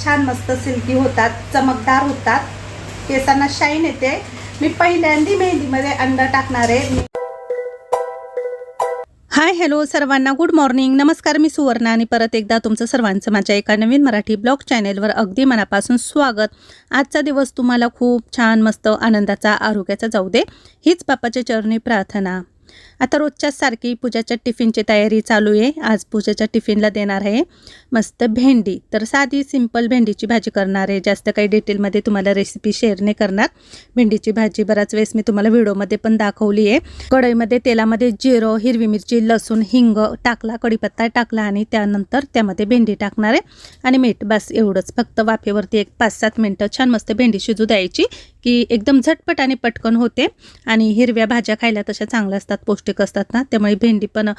छान मस्त सिल्की होतात चमकदार होतात. केसांना शाईन येते. मी पहिल्यांदी मेहंदीमध्ये अंड टाकणार आहे. हाय हॅलो सर्वांना गुड मॉर्निंग नमस्कार मी सुवर्णा आणि परत एकदा तुमचं सर्वांचं माझ्या एका नवीन मराठी ब्लॉग चॅनेलवर अगदी मनापासून स्वागत. आजचा दिवस तुम्हाला खूप छान मस्त आनंदाचा आरोग्याचा जाऊ दे. हीच बापाच्या चरणी प्रार्थना. आता रोजच्याच सारखी पूजाच्या टिफिनची तयारी चालू आहे. आज पूजाच्या टिफिनला देणार आहे मस्त भेंडी. तर साधी सिंपल भेंडीची भाजी करणार आहे. जास्त काही डिटेलमध्ये तुम्हाला रेसिपी शेअर नाही करणार. भेंडीची भाजी बराच वेळेस मी तुम्हाला व्हिडिओमध्ये पण दाखवली आहे. कढईमध्ये तेलामध्ये जिरं हिरवी मिरची लसूण हिंग टाकला कढीपत्ता टाकला आणि त्यानंतर त्यामध्ये भेंडी टाकणार आहे. आणि मीठ बस एवढंच. फक्त वाफेवरती एक पाच सात मिनटं छान मस्त भेंडी शिजू द्यायची की एकदम झटपट आणि पटकन होते. आणि हिरव्या भाज्या खायला तशा चांगल्या असतात. पौष्टिक असतात ना त्यामुळे भेंडी पण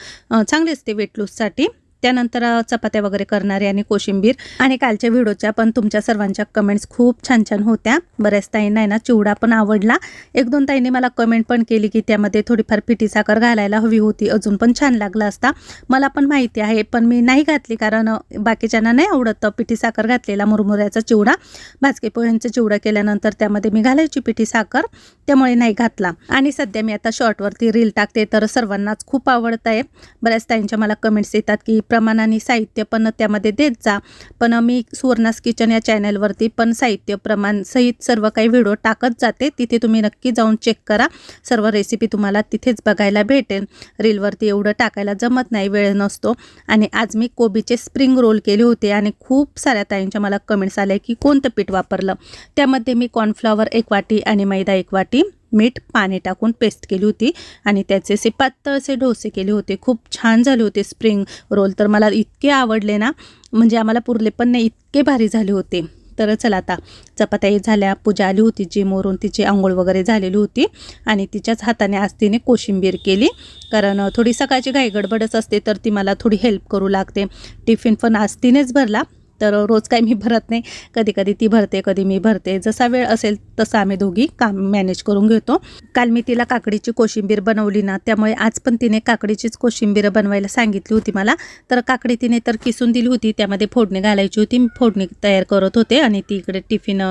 चांगली असते वेट लूजसाठी त्यानंतर चपात्या वगैरे करणारे आणि कोशिंबीर आणि कालच्या व्हिडिओच्या पण तुमच्या सर्वांच्या कमेंट्स खूप छान छान होत्या. बऱ्याच ताईंना आहे ना चिवडा पण आवडला. एक दोन ताईंनी मला कमेंट पण केली की त्यामध्ये थोडीफार पिठी साखर घालायला हवी होती. अजून पण छान लागला असता. मला पण माहिती आहे पण मी नाही घातली कारण बाकीच्यांना नाही आवडत पिठी साखर घातलेला मुरमुऱ्याचा चिवडा. भाजके पोह्यांचा चिवडा केल्यानंतर त्यामध्ये मी घालायची पिठी साखर त्यामुळे नाही घातला. आणि सध्या मी आता शॉर्टवरती रील टाकते तर सर्वांनाच खूप आवडत आहे. बऱ्याच ताईंच्या मला कमेंट्स येतात की प्रमाणाने साहित्य पण त्यामध्ये देत जा. पण मी सुवर्णास किचन या चॅनलवरती पण साहित्य प्रमाण सहित सर्व काही व्हिडिओ टाकत जाते. तिथे तुम्ही नक्की जाऊन चेक करा. सर्व रेसिपी तुम्हाला तिथेच बघायला भेटेल. रीलवरती एवढं टाकायला जमत नाही वेळ नसतो. आणि आज मी कोबीचे स्प्रिंग रोल केले होते आणि खूप साऱ्या ताईंच्या मला कमेंट्स आल्या की कोणतं पीठ वापरलं. त्यामध्ये मी कॉर्नफ्लॉवर एक वाटी आणि मैदा एक वाटी मीठ पाणी टाकून पेस्ट केली होती आणि त्याचे असे पातळसे डोसे केले होते. खूप छान झाले होते स्प्रिंग रोल. तर मला इतके आवडले ना म्हणजे आम्हाला पुरले पण नाही इतके भारी झाले होते. तर चला आता चपात्या झाल्या पूजा आली होती जिमवरून तिची आंघोळ वगैरे झालेली होती आणि तिच्याच हाताने आज तिने कोशिंबीर केली. कारण थोडी सकाळची घाई गडबडच असते तर ती मला थोडी हेल्प करू लागते. टिफिन पण आज तिनेच भरला. तर रोज काही मी भरत नाही. कधी कधी ती भरते कधी मी भरते. जसा वेळ असेल तसं आम्ही दोघी काम मॅनेज करून घेतो. काल मी तिला काकडीची कोशिंबीर बनवली ना त्यामुळे आज पण तिने काकडीचीच कोशिंबीर बनवायला सांगितली होती मला. तर काकडी तिने तर किसून दिली होती त्यामध्ये फोडणी घालायची होती. मी फोडणी तयार करत होते आणि ती इकडे टिफिन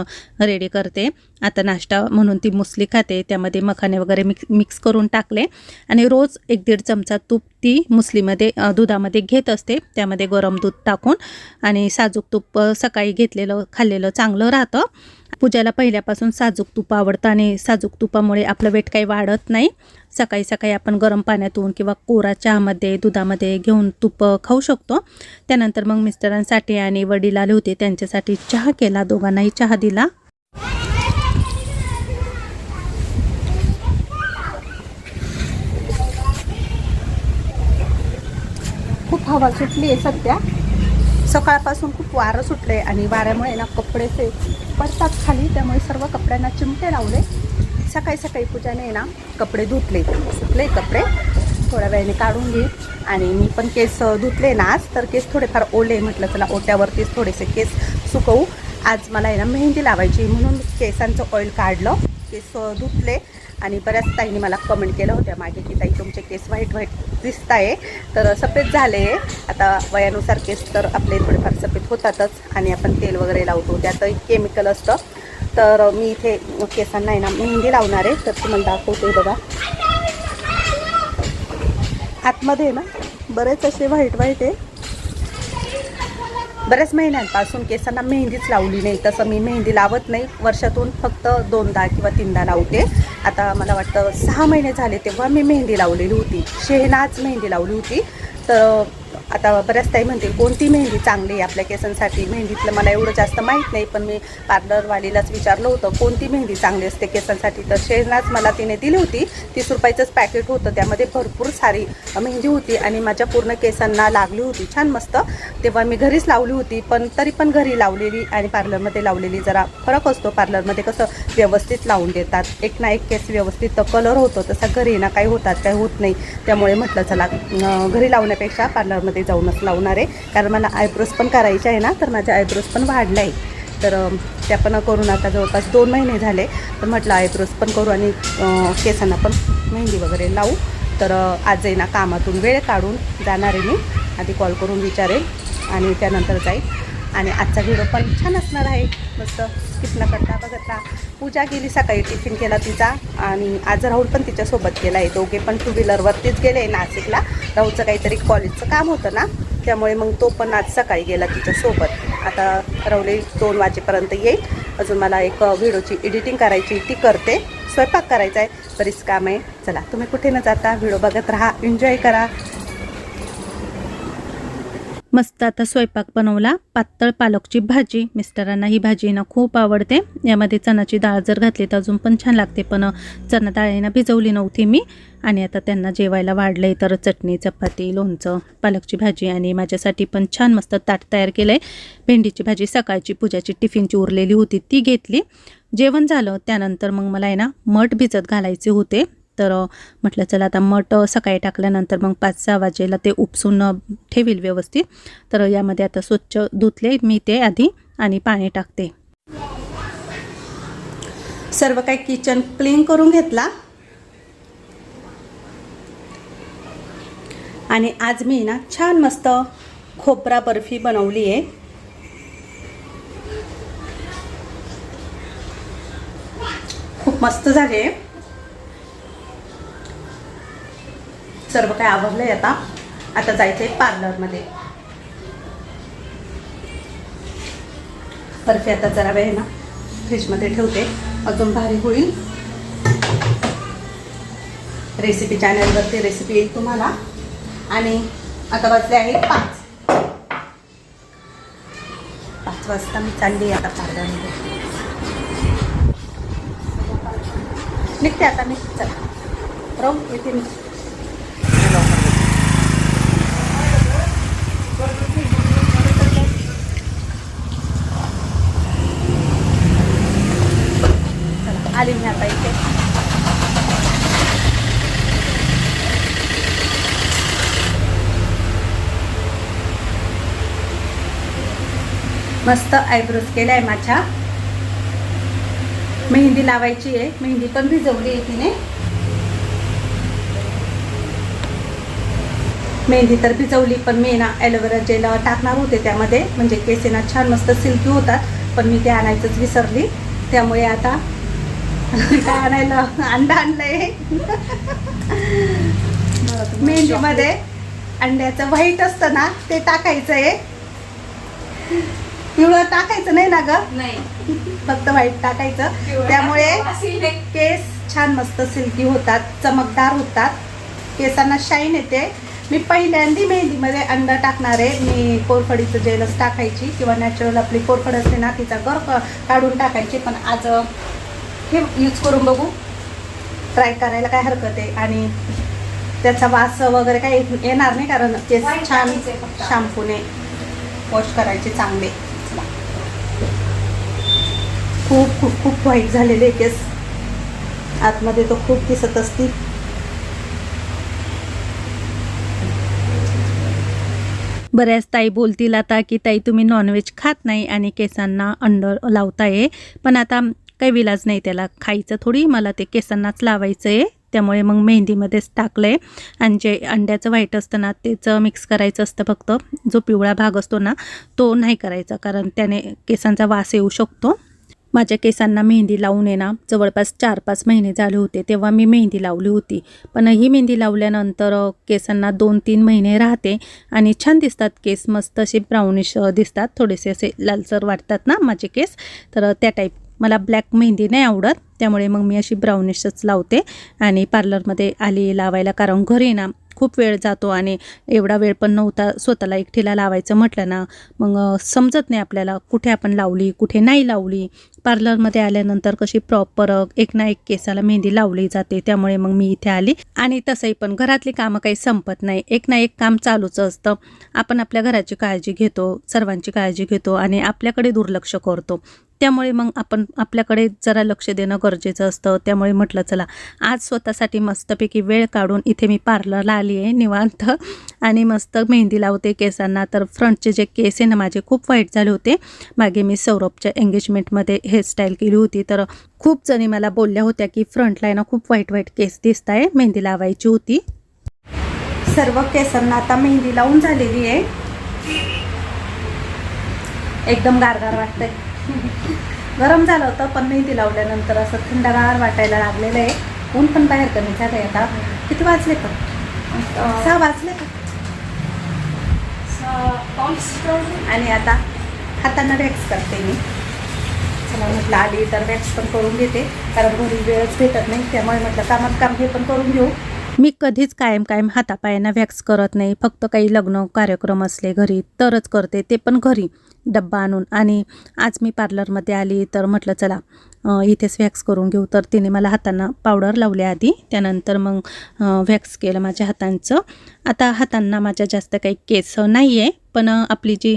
रेडी करते. आता नाश्ता म्हणून ती मुसली खाते. त्यामध्ये मखाने वगैरे मिक्स मिक्स करून टाकले. आणि रोज एक दीड चमचा तूप ती मुसलीमध्ये दुधामध्ये घेत असते. त्यामध्ये गरम दूध टाकून आणि साजूक तूप सकाळी घेतलेलं खाल्लेलं चांगलं राहतं. पूजाला पहिल्यापासून साजूक तूप आवडतं आणि साजूक तुपामुळे आपलं वेट काही वाढत नाही. सकाळी सकाळी आपण गरम पाण्यातून किंवा कोरा चहामध्ये दुधामध्ये घेऊन तूप खाऊ शकतो. त्यानंतर मग मिस्टरांसाठी आणि वडील आले होते त्यांच्यासाठी चहा केला. दोघांनाही चहा दिला. खूप हवा सुटली आहे सध्या. सकाळपासून खूप वारं सुटले आणि वाऱ्यामुळे ना कपडेचे पडतात खाली त्यामुळे सर्व कपड्यांना चिमटे लावले. सकाळी सकाळी पूजाने ना कपडे धुतले. सुटले कपडे. थोड्या वेळाने काढून घे. आणि मी पण केस धुतले ना आज तर केस थोडेफार ओले म्हटलं चला ओट्यावरतीच थोडेसे केस सुकवू. आज मला आहे ना मेहंदी लावायची म्हणून केसांचं ऑइल काढलं. केस धुतले आणि बऱ्याच ताईंनी मला कमेंट केलं होत्या मागे की ताई तुमचे केस व्हाईट व्हाईट दिसत आहे. तर सफेद झाले. आता वयानुसार केस तर आपले थोडेफार सफेद होतातच आणि आपण तेल वगैरे लावतो. त्यातही केमिकल असतं. तर मी इथे केसांना आहे ना मेहंदी लावणार आहे. तर तुम्हाला दाखवते बघा. आतमध्ये ना बरेच असे व्हाईट व्हाईट आहे. बऱ्याच महिन्यांपासून केसांना मेहंदीच लावली नाही. तसं मी मेहंदी लावत नाही. वर्षातून फक्त दोनदा किंवा तीनदा लावते. आता मला वाटतं सहा महिने झाले तेव्हा मी मेहंदी लावलेली होती. शेहनाच मेहंदी लावली होती. तर आता बऱ्याच ताई म्हणते कोणती मेहंदी चांगली आहे आपल्या केसांसाठी? मेहंदीतलं मला एवढं जास्त माहीत नाही पण मी पार्लरवालीलाच विचारलं होतं कोणती मेहंदी चांगली असते केसांसाठी? तर शेहनाज मला तिने दिली होती तीस रुपयाचंच पॅकेट होतं त्यामध्ये भरपूर सारी मेहंदी होती आणि माझ्या पूर्ण केसांना लागली होती छान मस्त. तेव्हा मी घरीच लावली होती पण तरी पण घरी लावलेली आणि पार्लरमध्ये लावलेली जरा फरक असतो. पार्लरमध्ये कसं व्यवस्थित लावून देतात एक ना एक केस व्यवस्थित कलर होतो तसा घरी ना काही होतात काही होत नाही. त्यामुळे म्हटलं चला घरी लावण्यापेक्षा पार्लरमध्ये जाऊनच लावणार आहे. कारण मला आयब्रोज पण करायचे आहे ना तर माझ्या आयब्रोज पण वाढला आहे तर त्या पण करून आता जवळपास दोन महिने झाले. तर म्हटलं आयब्रोज पण करू आणि केसांना पण मेहंदी वगैरे लावू. तर आज आहे ना कामातून वेळ काढून जाणार आहे मी. आधी कॉल करून विचारेल आणि त्यानंतर जाईल. आणि आजचा व्हिडिओ पण छान असणार आहे. मस्त स्किप न करता बघत राहा. पूजा गेली सकाळी टिफिन केला तिचा आणि आज राहुल पण तिच्यासोबत गेला आहे. दोघे पण टू व्हीलरवरतीच गेले नाशिकला. राहुलचं काहीतरी कॉलेजचं काम होतं ना त्यामुळे मग तो पण आज सकाळी गेला तिच्यासोबत. आता राहुल दोन वाजेपर्यंत येईल. अजून मला एक व्हिडिओची एडिटिंग करायची ती करते. स्वयंपाक करायचा आहे. बरीच काम आहे. चला तुम्ही कुठे न जाता व्हिडिओ बघत राहा. एन्जॉय करा. मस्त आता स्वयंपाक बनवला. पातळ पालकची भाजी. मिस्टरांना ही भाजी ना खूप आवडते. यामध्ये चणाची डाळ जर घातली तर अजून पण छान लागते. पण चणा डाळीनं भिजवली नव्हती मी. आणि आता त्यांना जेवायला वाढलं तर चटणी चपाती लोणचं पालकची भाजी आणि माझ्यासाठी पण छान मस्त ताट तयार केलं आहे भेंडीची भाजी सकाळची पूजाची टिफिनची उरलेली होती. ती घेतली. जेवण झालं. त्यानंतर मग मला आहे ना मठ भिजत घालायचे होते. तर म्हटलं चला आता मठ सकाळी टाकल्यानंतर मग पाच सहा वाजेला ते उपसून ठेवील व्यवस्थित. तर यामध्ये आता स्वच्छ धुतले मी ते आधी आणि पाणी टाकते. सर्व काही किचन क्लीन करून घेतला. आणि आज मी ना छान मस्त खोबरा बर्फी बनवली आहे. खूप मस्त झाले सर्व काय आवडलंय आता. आता जायचंय पार्लरमध्ये बर्फी आता जरा वेळ ना फ्रीजमध्ये ठेवते. अजून भारी होईल. रेसिपी चॅनलवरती रेसिपी येईल तुम्हाला. आणि आता वाजले आहे पाच. पाच वाजता मी चालली आहे आता पार्लरमध्ये निघते आता मी. चला. राहू येते मी. आली मी आता इथे. मस्त आयब्रोज केलाय माझ्या. मेहंदी लावायची आहे. मेहंदी पण भिजवली आहे तिने. मेहंदी तर भिजवली पण मी ना ॲलोवेरा जेल टाकणार होते त्यामध्ये. म्हणजे केसेना छान मस्त सिल्की होतात पण मी ते आणायचंच विसरली. त्यामुळे आता काय आणायला? अंडा आणलंय. मेहंदीमध्ये अंड्याचं व्हाईट असतं ना ते टाकायचं आहे पिवळं टाकायचं नाही ना ग? नाही. फक्त व्हाईट टाकायचं. त्यामुळे केस छान मस्त सिल्की होतात चमकदार होतात. केसांना शाईन येते. मी पहिल्यांदी मेहंदीमध्ये अंडा टाकणार आहे. मी कोरफडीचं जेलच टाकायची किंवा नॅचरल आपली कोरफड असते ना तिचा गर काढून टाकायची. पण आज हे यूज करून बघू ट्राय करायला काय हरकत आहे आणि त्याचा वास वगैरे काय येणार नाही कारण केस White छान. शॅम्पूने वॉश करायचे चांगले. खूप खूप खूप व्हाईट झालेले केस आतमध्ये तो खूप दिसत असतील बऱ्याच ताई बोलतील आता की ताई तुम्ही नॉनव्हेज खात नाही आणि केसांना अंड लावताय पण आता काही विलाज नाही त्याला खायचं थोडी मला ते केसांनाच लावायचं आहे त्यामुळे मग मेहंदीमध्येच टाकलं आहे आणि जे अंड्याचं व्हाईट असतं ना त्याचं मिक्स करायचं असतं फक्त. जो पिवळा भाग असतो ना तो नाही करायचा कारण त्याने केसांचा वास येऊ शकतो. माझ्या केसांना मेहंदी लावून ये ना जवळपास चार पाच महिने झाले होते तेव्हा मी मेहंदी लावली होती. पण ही मेहंदी लावल्यानंतर केसांना दोन तीन महिने राहते आणि छान दिसतात केस मस्त असे ब्राउनिश दिसतात. थोडेसे असे लालसर वाटतात ना माझे केस. तर त्या टाईप मला ब्लॅक मेहंदी नाही आवडत त्यामुळे मग मी अशी ब्राउनिशच लावते आणि पार्लरमध्ये आली लावायला कारण घरी ना खूप वेळ जातो आणि एवढा वेळ पण नव्हता स्वतःला एकटीला लावायचं म्हटलं ना मग समजत नाही आपल्याला कुठे आपण लावली कुठे नाही लावली. पार्लरमध्ये आल्यानंतर कशी प्रॉपर एक ना एक केसाला मेहंदी लावली जाते त्यामुळे मग मी इथे आली. आणि तसंही पण घरातली कामं काही संपत नाही. एक ना एक काम चालूच असतं. आपण आपल्या घराची काळजी घेतो सर्वांची काळजी घेतो आणि आपल्याकडे दुर्लक्ष करतो. त्यामुळे मग आपण आपल्याकडे जरा लक्ष देणं गरजेचं असतं. त्यामुळे म्हटलं चला आज स्वतःसाठी मस्तपैकी वेळ काढून इथे मी पार्लरला आली आहे निवांत आणि मस्त मेहंदी लावते केसांना. तर फ्रंटचे जे केस आहे ना माझे खूप वाईट झाले होते. मागे मी सौरभच्या एंगेजमेंटमध्ये हेअरस्टाईल केली होती. तर खूप जणी मला बोलल्या होत्या की फ्रंटला आहे ना खूप वाईट वाईट केस दिसत आहे मेहंदी लावायची होती. सर्व केसांना आता मेहंदी लावून झालेली आहे. एकदम गारगार वाटतंय. गरम झालं होतं पण मेहंदी लावल्यानंतर असं थंडगार वाटायला लागलेलं आहे. ऊन पण बाहेर कमी झालं आहे आता. किती वाजले पण? सहा वाजले का आणि आता हातानं वॅक्स करते मी. चला म्हटलं आली तर वॅक्स पण करून घेते कारण घरी वेळच भेटत नाही त्यामुळे म्हटलं कामात काम हे पण करून घेऊ. मी कधीच कायम कायम हातापायांना वॅक्स करत नाही. फक्त काही लग्न कार्यक्रम असले घरी तरच करते ते पण घरी. डब्बा आणून. आणि आज मी पार्लरमध्ये आली तर म्हटलं चला इथेच वॅक्स करून घेऊ. तर तिने मला हातांना पावडर लावल्या आधी. त्यानंतर मग वॅक्स केलं माझ्या हातांचं. आता हातांना माझ्या जास्त काही केस नाही आहे पण आपली जी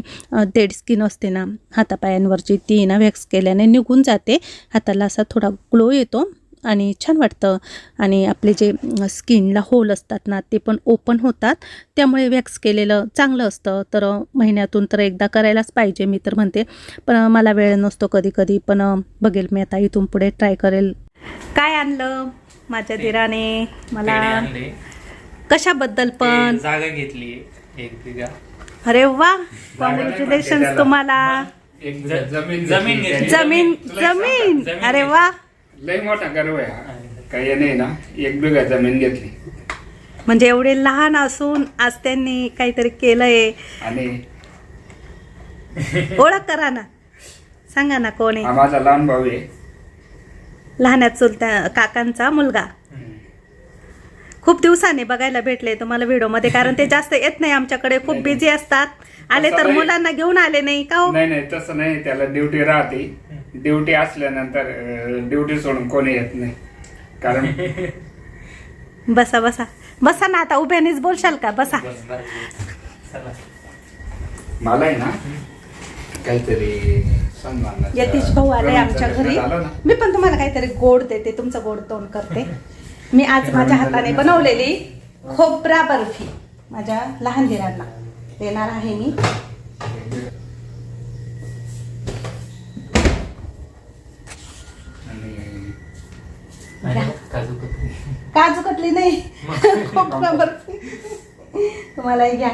डेड स्किन असते ना हातापायांवरची ती ना वॅक्स केल्याने निघून जाते. हाताला असा थोडा ग्लो येतो. आणि छान वाटतं. आणि आपले जे स्किनला होल असतात ना ते पण ओपन होतात. त्यामुळे वॅक्स केलेलं चांगलं असतं. तर महिन्यातून तर एकदा करायलाच पाहिजे मी तर म्हणते. पण मला वेळ नसतो कधी कधी पण बघेल मी आता इथून पुढे ट्राय करेल. काय आणलं माझ्या दिराने? मला. कशाबद्दल पण? जागा घेतली एक अरे वा! कॉंग्रॅच्युलेशन तुम्हाला. जमीन जमीन. जमीन अरे. वा! लय मोठा गर्व आहे. काही नाही ना एक बिघा जमीन घेतली. म्हणजे एवढे लहान असून आज त्यांनी काहीतरी केलंय. आणि ओळख करा ना. सांगा ना कोण आहे. माझा लहान भाऊ आहे. लहान्या चुलत्या काकांचा मुलगा. खूप दिवसांनी बघायला भेटले तुम्हाला व्हिडिओमध्ये कारण ते जास्त येत नाही आमच्याकडे. खूप बिझी असतात. आले तर नाही. मुलांना घेऊन आले नाही का हो? नाही नाही तसं नाही. त्याला ड्युटी राहते. ड्युटी असल्यानंतर ड्युटी सोडून कोणी येत नाही. कारण बसा बसा. बसा ना आता उभ्यानेच बोलशाल का? बसा. बस बस. चला. मला आहे ना काहीतरी सन्मानाचं- यतीश भाऊ आले आमच्या लग्न घरी. झालं ना. मी पण तुम्हाला काहीतरी गोड देते तुमचं गोड तोंड करते. मी आज माझ्या हाताने बनवलेली खोबरा बर्फी माझ्या लहान दिरांना. देणार आहे मी. आणि आणि काजू कतली. नाही. तुम्हाला घ्या.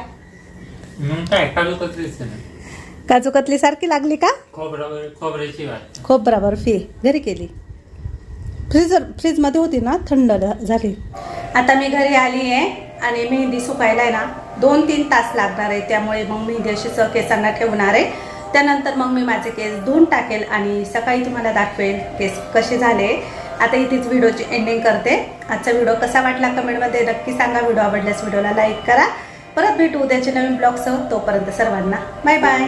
काजू कतली सारखी लागली का? खोबरा बर्फी घरी केली. फ्रीजर फ्रीजमध्ये होती ना थंड झाली. आता मी घरी आली आहे आणि मेहंदी सुकायला आहे ना दोन तीन तास लागणार आहे. त्यामुळे मग मी अशी केसांना ठेवणार आहे. त्यानंतर मग मी माझे केस धुवून टाकेल आणि सकाळी तुम्हाला दाखवेल केस कसे झाले. आता इथेच व्हिडिओची एंडिंग करते. आजचा व्हिडिओ कसा वाटला कमेंटमध्ये नक्की सांगा. व्हिडिओ आवडल्यास व्हिडिओला लाईक करा. परत भेटू उद्याच्या नवीन ब्लॉगसह तोपर्यंत सर्वांना बाय बाय